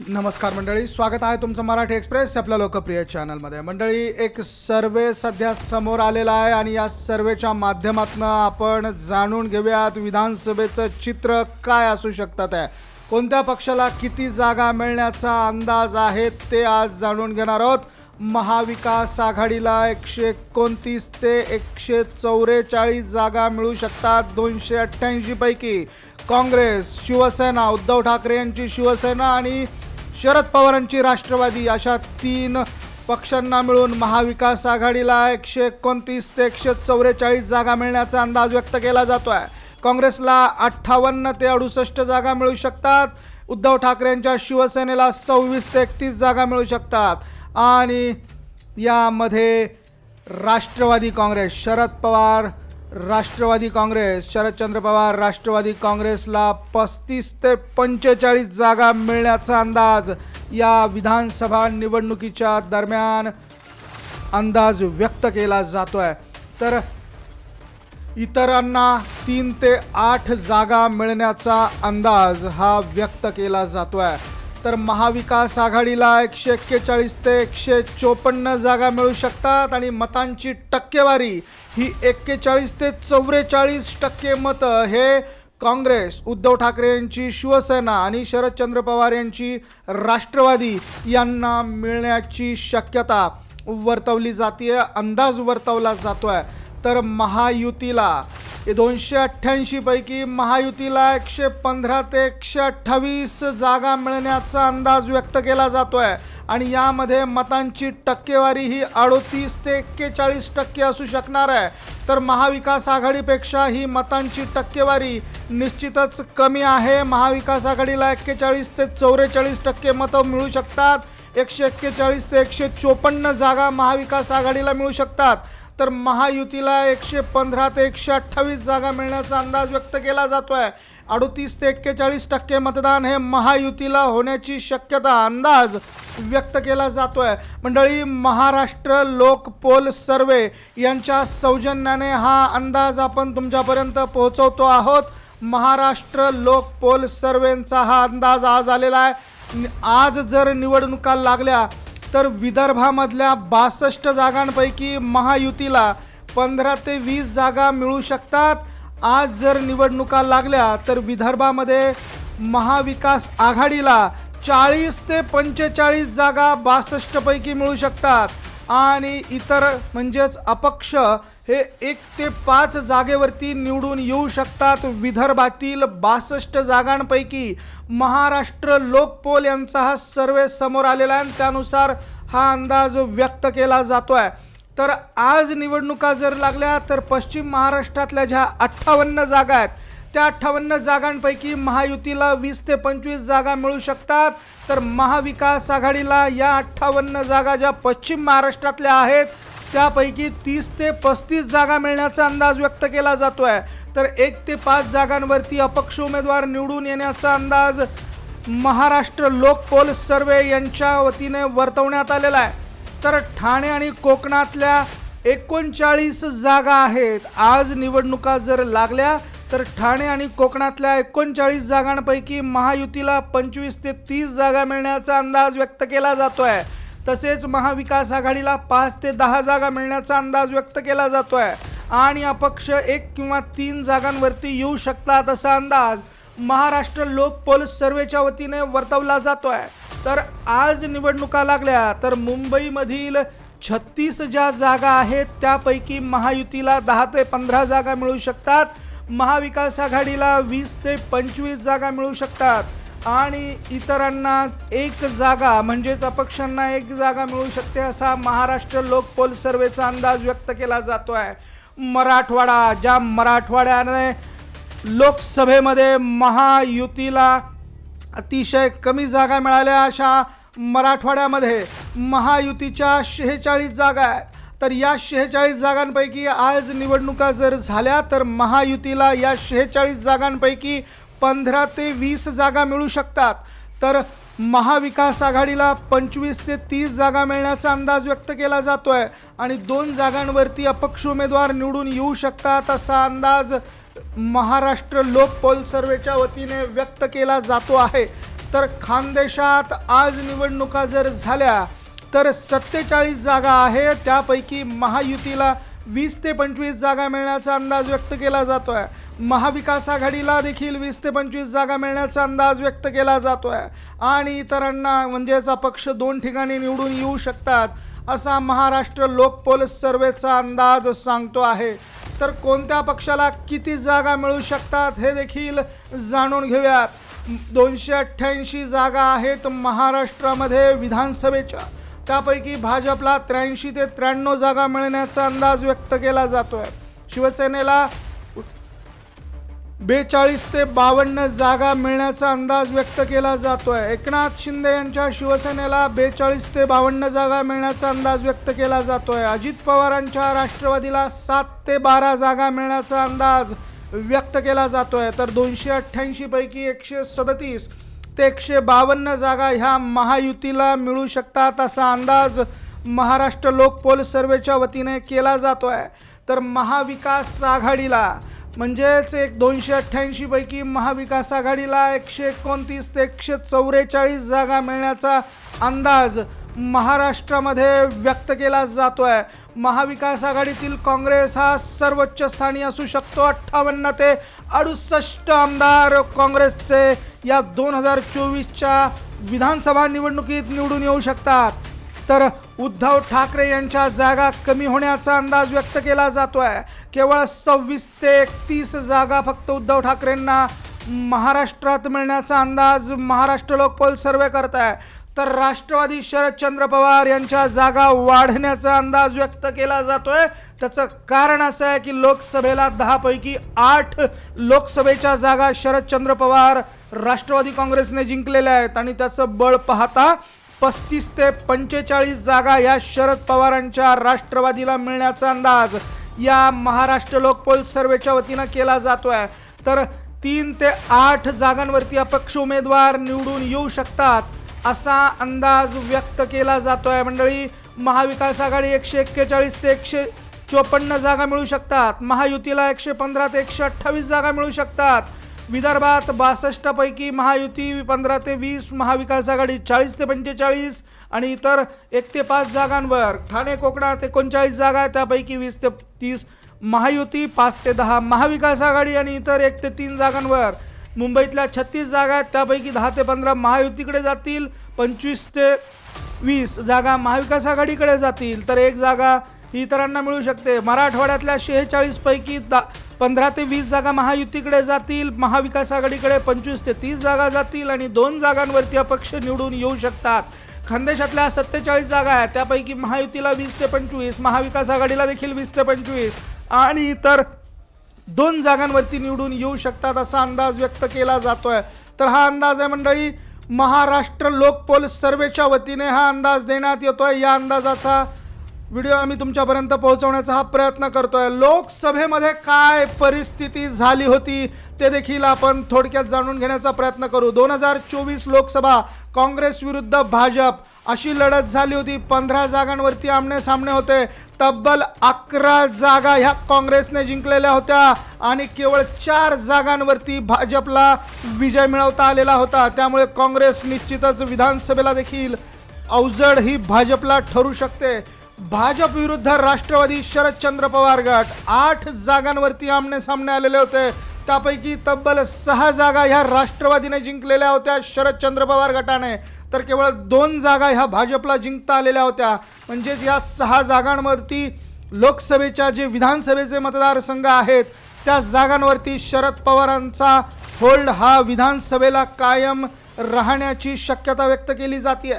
नमस्कार मंडळी स्वागत आहे तुमचं मराठी एक्सप्रेस आपल्या लोकप्रिय चॅनलमध्ये. मंडळी एक सर्वे सध्या समोर आलेला आहे आणि या सर्वेच्या माध्यमातून आपण जाणून घेऊयात विधानसभेचं चित्र काय असू शकतात आहे कोणत्या पक्षाला किती जागा मिळण्याचा अंदाज आहे ते आज जाणून घेणार आहोत. महाविकास आघाडीला एकशे एकोणतीस ते एकशे चौवेचाळीस जागा मिळू शकतात दोनशे अठ्ठ्याऐंशीपैकी काँग्रेस शिवसेना उद्धव ठाकरे यांची शिवसेना आणि शरद पवारांची राष्ट्रवादी अशा तीन पक्षांना मिळून महाविकास आघाडीला एकशे एकोणतीस ते एकशे चौवेचाळीस जागा मिळण्याचा अंदाज व्यक्त केला जातो आहे काँग्रेसला अठ्ठावन्न ते अडुसष्ट जागा मिळू शकतात. उद्धव ठाकरेंच्या शिवसेनेला सव्वीस ते एकतीस जागा मिळू शकतात. आणि यामध्ये राष्ट्रवादी काँग्रेस शरद पवार राष्ट्रवादी काँग्रेस शरदचंद्र पवार राष्ट्रवादी काँग्रेसला पस्तीस ते पंचेचाळीस जागा मिळण्याचा अंदाज या विधानसभा निवडणुकीच्या दरम्यान अंदाज व्यक्त केला जातो आहे तर इतरांना तीन ते आठ जागा मिळण्याचा अंदाज हा व्यक्त केला जातो आहे तर महाविकास आघाडीला एकशे एक्केचाळीस ते एकशे चोपन्न जागा मिळू शकतात आणि मतांची टक्केवारी ही एक्केचाळीस ते चौवेचाळीस टक्के मतं हे काँग्रेस उद्धव ठाकरे यांची शिवसेना आणि शरदचंद्र पवार यांची राष्ट्रवादी यांना मिळण्याची शक्यता वर्तवली जाते अंदाज वर्तवला जातो आहे तर महायुतीला दोनशे अठ्ठ्याऐंशी पैकी महायुतीला एकशे पंधरा ते एकशे अठ्ठावीस जागा मिळण्याचा अंदाज व्यक्त केला जातो आहे आणि यामध्ये मतांची टक्केवारी ही अडोतीस ते एक्केचाळीस टक्के असू शकणार आहे. तर महाविकास आघाडीपेक्षा ही मतांची टक्केवारी निश्चितच कमी आहे. महाविकास आघाडीला एक्केचाळीस ते चौवेचाळीस टक्के मतं मिळू शकतात. एकशे एक्केचाळीस ते एकशे चोपन्न जागा महाविकास आघाडीला मिळू शकतात. तर महायुतीला एकशे पंधरा ते एकशे अठ्ठावीस जागा मिळण्याचा अंदाज व्यक्त केला जातो आहे अडोतीस ते एक्केचाळीस टक्के मतदान हे महायुतीला होण्याची शक्यता अंदाज व्यक्त केला जातो आहे मंडळी महाराष्ट्र लोक पोल सर्वे यांच्या सौजन्याने हा अंदाज आपण तुमच्यापर्यंत पोहोचवतो आहोत. महाराष्ट्र लोक पोल सर्वेंचा हा अंदाज आज आलेला आहे. आज जर निवडणुका लागल्या तर विदर्भामधल्या बासष्ट जागांपैकी महायुतीला पंधरा ते वीस जागा मिळू शकतात. आज जर निवडणुका लागल्या तर विदर्भामध्ये महाविकास आघाडीला चाळीस ते पंचेचाळीस जागा बासष्टपैकी मिळू शकतात. आणि इतर म्हणजेच अपक्ष हे एक ते पाच जागेवरती निवडून येऊ शकतात. विदर्भातील बासष्ट जागांपैकी महाराष्ट्र लोकपोल यांचा हा सर्वे समोर आलेला आहे आणि त्यानुसार हा अंदाज व्यक्त केला जातो आहे तर आज निवडणुका जर लागल्या तर पश्चिम महाराष्ट्रातल्या ज्या अठ्ठावन्न जागा आहेत त्या अठ्ठावन्न जागांपैकी महायुतीला वीस ते पंचवीस जागा मिळू शकतात. तर महाविकास आघाडीला या अठ्ठावन्न जागा ज्या पश्चिम महाराष्ट्रातल्या आहेत त्यापैकी तीस ते पस्तीस जागा मिळण्याचा अंदाज व्यक्त केला जातो आहे तर एक ते पाच जागांवरती अपक्ष उमेदवार निवडून येण्याचा अंदाज महाराष्ट्र लोकपोल सर्वे यांच्या वतीने वर्तवण्यात आलेला आहे. तर ठाणे आणि कोकणातल्या एकोणचाळीस जागा आहेत. आज निवडणुका जर लागल्या तर ठाणे आणि कोकणातल्या एकोणचाळीस जागांपैकी महायुतीला पंचवीस ते तीस जागा मिळण्याचा अंदाज व्यक्त केला जातो आहे तसेच महाविकास आघाडीला पाच ते दहा जागा मिळण्याचा अंदाज व्यक्त केला जातो आहे आणि अपक्ष एक किंवा तीन जागांवरती येऊ शकतात असा अंदाज महाराष्ट्र लोक लोकपोल सर्वेच्या वतीने वर्तवला जातो आहे तर आज निवडणुका लागल्या तर मुंबईमधील छत्तीस ज्या जागा आहेत त्यापैकी महायुतीला दहा ते पंधरा जागा मिळू शकतात. महाविकास आघाडीला वीस ते पंचवीस जागा मिळू शकतात आणि इतरांना एक जागा म्हणजेच अपक्षांना एक जागा मिळू शकते असा महाराष्ट्र लोकपोल सर्वेचा अंदाज व्यक्त केला जातो आहे मराठवाडा ज्या मराठवाड्याने लोकसभेमध्ये महायुतीला अतिशय कमी जागा मिळाल्या अशा मराठवाड्यामध्ये महायुतीच्या शेहेचाळीस जागा आहेत. तर या शेहेचाळीस जागांपैकी आज निवडणुका जर झाल्या तर महायुतीला या शेहेचाळीस जागांपैकी पंधरा ते वीस जागा मिळू शकतात. तर महाविकास आघाडीला पंचवीस ते तीस जागा मिळण्याचा अंदाज व्यक्त केला जातो आहे आणि दोन जागांवरती अपक्ष उमेदवार निवडून येऊ शकतात असा अंदाज महाराष्ट्र लोक पोल सर्वेच्या वतीने व्यक्त केला जातो आहे. तर खानदेशात आज निवडणुका जर झाल्या तर सत्तेचाळीस जागा आहे त्यापैकी महायुतीला वीस ते पंचवीस जागा मिळण्याचा अंदाज व्यक्त केला जातो आहे महाविकास आघाडीला देखील वीस ते पंचवीस जागा मिळण्याचा अंदाज व्यक्त केला जातो आहे आणि इतरांना म्हणजेच पक्ष दोन ठिकाणी निवडून येऊ शकतात असा महाराष्ट्र लोकपोल सर्वेचा अंदाज सांगतो आहे. तर कोणत्या पक्षाला किती जागा मिळू शकतात हे देखील जाणून घेऊयात. दोनशे अठ्ठ्याऐंशी जागा आहेत महाराष्ट्रामध्ये विधानसभेच्या. त्यापैकी भाजपला त्र्याऐंशी ते त्र्याण्णव जागा मिळण्याचा अंदाज व्यक्त केला जातोय. शिवसेनेला बेचाळीस ते बावन्न जागा मिळण्याचा अंदाज व्यक्त केला जातोय. एकनाथ शिंदे यांच्या शिवसेनेला बेचाळीस ते बावन्न जागा मिळण्याचा अंदाज व्यक्त केला जातोय. अजित पवारांच्या राष्ट्रवादीला सात ते बारा जागा मिळण्याचा अंदाज व्यक्त केला जातोय. तर दोनशे अठ्ठ्याऐंशी पैकी एकशे सदतीस ते एकशे बावन्न जागा ह्या महायुतीला मिळू शकतात असा अंदाज महाराष्ट्र लोकपोल सर्वेच्या वतीने केला जातो आहे तर महाविकास आघाडीला म्हणजेच एक दोनशे अठ्ठ्याऐंशीपैकी महाविकास आघाडीला एकशे एकोणतीस ते एकशे चौवेचाळीस जागा मिळण्याचा अंदाज महाराष्ट्रामध्ये व्यक्त केला जातो आहे महाविकास आघाडीतील काँग्रेस हा सर्वोच्च स्थानी असू शकतो. अठ्ठावन्न ते अडुसष्ट आमदार काँग्रेसचे या दोन हजार चोवीसच्या विधानसभा निवडणुकीत निवडून येऊ शकतात. तर उद्धव ठाकरे यांच्या जागा कमी होण्याचा अंदाज व्यक्त केला जातो आहे केवळ सव्वीस ते एकतीस जागा फक्त उद्धव ठाकरेंना महाराष्ट्रात मिळण्याचा अंदाज महाराष्ट्र लोकपाल सर्वे करत आहे तर राष्ट्रवादी शरदचंद्र पवार यांच्या जागा वाढण्याचा अंदाज व्यक्त केला जातोय. त्याचं कारण असं आहे की लोकसभेला दहापैकी आठ लोकसभेच्या जागा शरदचंद्र पवार राष्ट्रवादी काँग्रेसने जिंकलेल्या आहेत आणि त्याचं बळ पाहता पस्तीस ते पंचेचाळीस जागा या शरद पवारांच्या राष्ट्रवादीला मिळण्याचा अंदाज या महाराष्ट्र लोकपोल सर्वेच्या वतीनं केला जातोय. तर तीन ते आठ जागांवरती अपक्ष उमेदवार निवडून येऊ शकतात. असा अंदाज व्यक्त केला जातो आहे मंडळी महाविकास आघाडी एकशे एक्केचाळीस ते एकशे चोपन्न जागा मिळू शकतात. महायुतीला एकशे पंधरा ते एकशे अठ्ठावीस जागा मिळू शकतात. विदर्भात बासष्टपैकी महायुती पंधरा ते वीस महाविकास आघाडी चाळीस ते पंचेचाळीस आणि इतर एक ते पाच जागांवर. ठाणे कोकणात एकोणचाळीस जागा आहे त्यापैकी वीस ते तीस महायुती पाच ते दहा महाविकास आघाडी आणि इतर एक ते तीन जागांवर. मुंबईतल्या छत्तीस जागा आहेत. त्यापैकी दहा ते पंधरा महायुतीकडे जातील. पंचवीस ते वीस जागा महाविकास आघाडीकडे जातील. तर एक जागा ही इतरांना मिळू शकते. मराठवाड्यातल्या शेहेचाळीसपैकी दा पंधरा ते वीस जागा महायुतीकडे जातील. महाविकास आघाडीकडे पंचवीस ते तीस जागा जातील आणि दोन जागांवरती अपक्ष निवडून येऊ शकतात. खानदेशातल्या सत्तेचाळीस जागा आहेत. त्यापैकी महायुतीला वीस ते पंचवीस महाविकास आघाडीला देखील वीस ते पंचवीस आणि इतर दोन जागांवरती निवडून येऊ शकतात असा अंदाज व्यक्त केला जातोय. तर हा अंदाज आहे मंडळी महाराष्ट्र लोकपोल सर्वेच्या वतीने हा अंदाज देण्यात येतोय. या अंदाजाचा व्हिडिओ आम्ही तुमच्यापर्यंत पोहोचवण्याचा हा प्रयत्न करतोय. लोकसभेमध्ये काय परिस्थिती झाली होती ते देखील आपण थोडक्यात जाणून घेण्याचा प्रयत्न करू. दोन हजार चोवीस लोकसभा काँग्रेस विरुद्ध भाजप. अशी लढत झाली होती. पंधरा जागांवरती आमने सामने होते. तब्बल अकरा जागा ह्या काँग्रेसने जिंकलेल्या होत्या. आणि केवळ चार जागांवरती भाजपला विजय मिळवता आलेला होता. त्यामुळे काँग्रेस निश्चितच विधानसभेला देखील अवजड ही भाजपला ठरू शकते. भाजप विरुद्ध राष्ट्रवादी शरदचंद्र पवार गट आठ जागांवरती आमने सामने आलेले होते. त्यापैकी तब्बल सहा जागा ह्या राष्ट्रवादीने जिंकलेल्या होत्या शरदचंद्र पवार गटाने. तर केवळ दोन जागा ह्या भाजपला जिंकता आलेल्या होत्या. म्हणजेच या सहा जागांवरती लोकसभेच्या जे विधानसभेचे मतदारसंघ आहेत त्या जागांवरती शरद पवारांचा होल्ड हा विधानसभेला कायम राहण्याची शक्यता व्यक्त केली जाते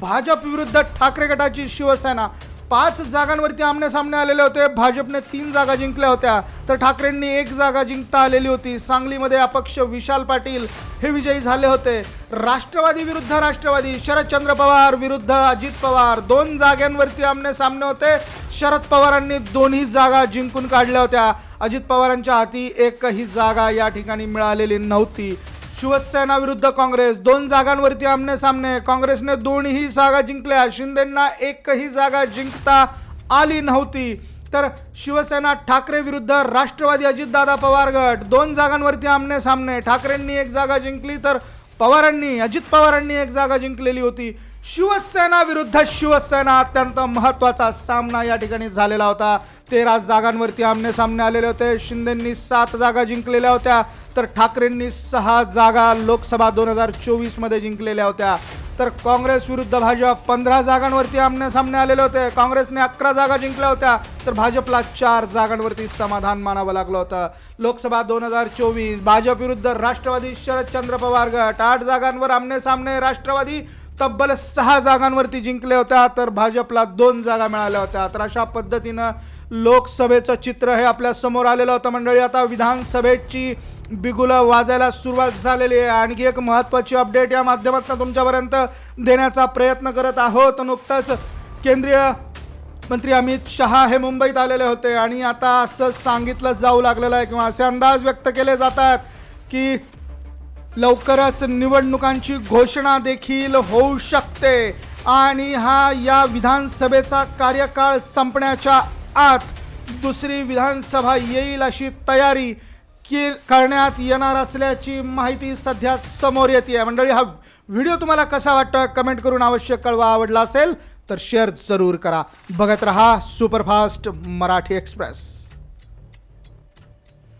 भाजप विरुद्ध ठाकरे गटाची शिवसेना पाच जागांवरती आमने सामने आलेले होते. भाजपने तीन जागा जिंकल्या होत्या. तर ठाकरेंनी एक जागा जिंकता आलेली होती. सांगलीमध्ये अपक्ष विशाल पाटील हे विजयी झाले होते. राष्ट्रवादी विरुद्ध राष्ट्रवादी शरदचंद्र पवार विरुद्ध अजित पवार. दोन जागांवरती आमने सामने होते. शरद पवारांनी दोन्ही जागा जिंकून काढल्या होत्या. अजित पवारांच्या हाती एकही जागा या ठिकाणी मिळालेली नव्हती. शिवसेना विरुद्ध काँग्रेस. दोन जागांवरती आमने सामने. काँग्रेसने दोन्ही जागा जिंकल्या. शिंदेंना एकही जागा जिंकता आली नव्हती. तर शिवसेना ठाकरे विरुद्ध राष्ट्रवादी अजितदादा पवार गट. दोन जागांवरती आमने सामने. ठाकरेंनी एक जागा जिंकली तर पवारांनी अजित पवारांनी एक जागा जिंकलेली होती. शिवसेना विरुद्ध शिवसेना अत्यंत महत्त्वाचा सामना या ठिकाणी झालेला होता. तेरा जागांवरती आमने सामने आलेले होते. शिंदेंनी सात जागा जिंकलेल्या होत्या. तर ठाकरेंनी सहा जागा लोकसभा दोन हजार चोवीसमध्ये जिंकलेल्या होत्या. तर काँग्रेस विरुद्ध भाजप पंधरा जागांवरती आमने सामने आलेले होते. काँग्रेसने अकरा जागा जिंकल्या होत्या. तर भाजपला चार जागांवरती समाधान मानावं लागलं होतं. लोकसभा दोन हजार चोवीस भाजप विरुद्ध राष्ट्रवादी शरदचंद्र पवार गट. आठ जागांवर आमने सामने राष्ट्रवादी तब्बल सहा जागांवरती जिंकल्या होत्या. तर भाजपला दोन जागा मिळाल्या होत्या. तर अशा पद्धतीनं लोकसभेचं चित्र हे आपल्यासमोर आलेलं होतं मंडळी. आता विधानसभेची बिगुला वाजायला सुरुवात झालेली आहे. आणखी एक महत्त्वाची अपडेट या माध्यमातून तुमच्यापर्यंत देण्याचा प्रयत्न करत आहोत. नुकतंच केंद्रीय मंत्री अमित शहा हे मुंबईत आलेले होते. आणि आता असं सांगितलं जाऊ लागलेलं आहे किंवा असे अंदाज व्यक्त केले जातात की लवकरच निवडणुकांची घोषणा देखील होऊ शकते. आणि हा या विधानसभेचा कार्यकाळ संपण्याच्या आत दुसरी विधानसभा येईल अशी तयारी की करण्यात येणार असल्याची माहिती सध्या समोर येते मंडळी हा व्हिडिओ तुम्हाला कसा वाटतोय कमेंट करून अवश्य कळवा. आवडला असेल तर शेअर जरूर करा. बघत रहा सुपरफास्ट मराठी एक्सप्रेस.